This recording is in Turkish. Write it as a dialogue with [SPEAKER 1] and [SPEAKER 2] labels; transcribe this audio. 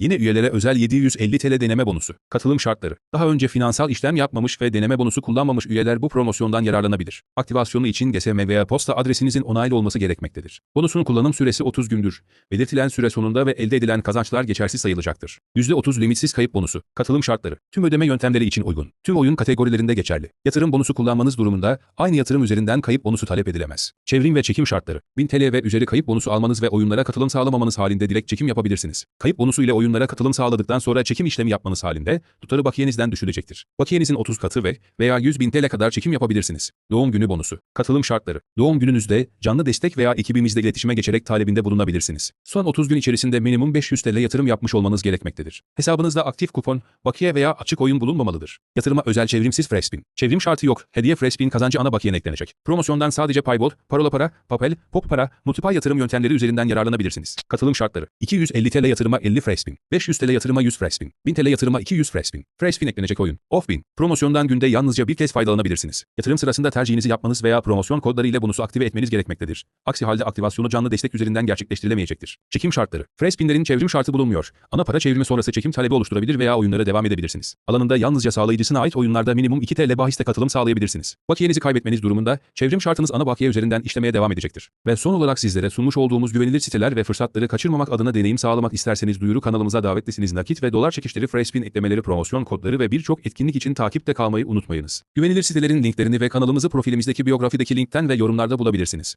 [SPEAKER 1] Yeni üyelere özel 750 TL deneme bonusu. Katılım şartları. Daha önce finansal işlem yapmamış ve deneme bonusu kullanmamış üyeler bu promosyondan yararlanabilir. Aktivasyonu için GSM veya posta adresinizin onaylı olması gerekmektedir. Bonusun kullanım süresi 30 gündür. Belirtilen süre sonunda ve elde edilen kazançlar geçersiz sayılacaktır. %30 limitsiz kayıp bonusu. Katılım şartları. Tüm ödeme yöntemleri için uygun. Tüm oyun kategorilerinde geçerli. Yatırım bonusu kullanmanız durumunda aynı yatırım üzerinden kayıp bonusu talep edilemez. Çevrim ve çekim şartları. 1000 TL ve üzeri kayıp bonusu almanız ve oyunlara katılım sağlamamanız halinde direkt çekim yapabilirsiniz. Kayıp bonusu ile oyunlara katılım sağladıktan sonra çekim işlemi yapmanız halinde tutarı bakiyenizden düşülecektir. Bakiyenizin 30 katı ve veya 100 bin TL kadar çekim yapabilirsiniz. Doğum günü bonusu. Katılım şartları. Doğum gününüzde canlı destek veya ekibimizle iletişime geçerek talebinde bulunabilirsiniz. Son 30 gün içerisinde minimum 500 TL yatırım yapmış olmanız gerekmektedir. Hesabınızda aktif kupon, bakiye veya açık oyun bulunmamalıdır. Yatırıma özel çevrimsiz Freshpin. Çevrim şartı yok. Hediye Freshpin kazancı ana bakiyen eklenecek. Promosyondan sadece Paybol, Parola Para, Papel, Pop Para, Multipay yatırım yöntemleri üzerinden yararlanabilirsiniz. Katılım şartları. 250 TL yatırıma 50 Freshpin. 500 TL yatırıma 100 Freshpin. 1000 TL yatırıma 200 Freshpin. Freshpin eklenecek oyun. Offpin. Promosyondan günde yalnızca bir kez faydalanabilirsiniz. Yatırım sırasında tercihinizi yapmanız veya promosyon kodları ile bonusu aktive etmeniz gerekmektedir. Aksi halde aktivasyonu canlı destek üzerinden gerçekleştirilemeyecektir. Çekim şartları. Freshpinlerin çevrim şartı bulunmuyor. Ana para çevrimi sonrası çekim talebi oluşturabilir veya oyunlara devam edebilirsiniz. Alanında yalnızca sağlayıcısına ait oyunlarda minimum 2 TL bahiste katılım sağlayabilirsiniz. Bakiyenizi kaybetmeniz durumunda çevrim şartınız ana bakiye üzerinden işlemeye devam edecektir. Ve son olarak sizlere sunmuş olduğumuz güvenilir siteler ve fırsatları kaçırmamak adına deneyim sağlamak isterseniz duyuru kanalımıza davetlisiniz. Nakit ve dolar çekişleri Freshpin eklemeleri, promosyon kodları ve birçok etkinlik için takipte kalmayı unutmayınız. Güvenilir sitelerin linklerini ve kanalımızı profilimizdeki biyografideki linkten ve yorumlarda bulabilirsiniz.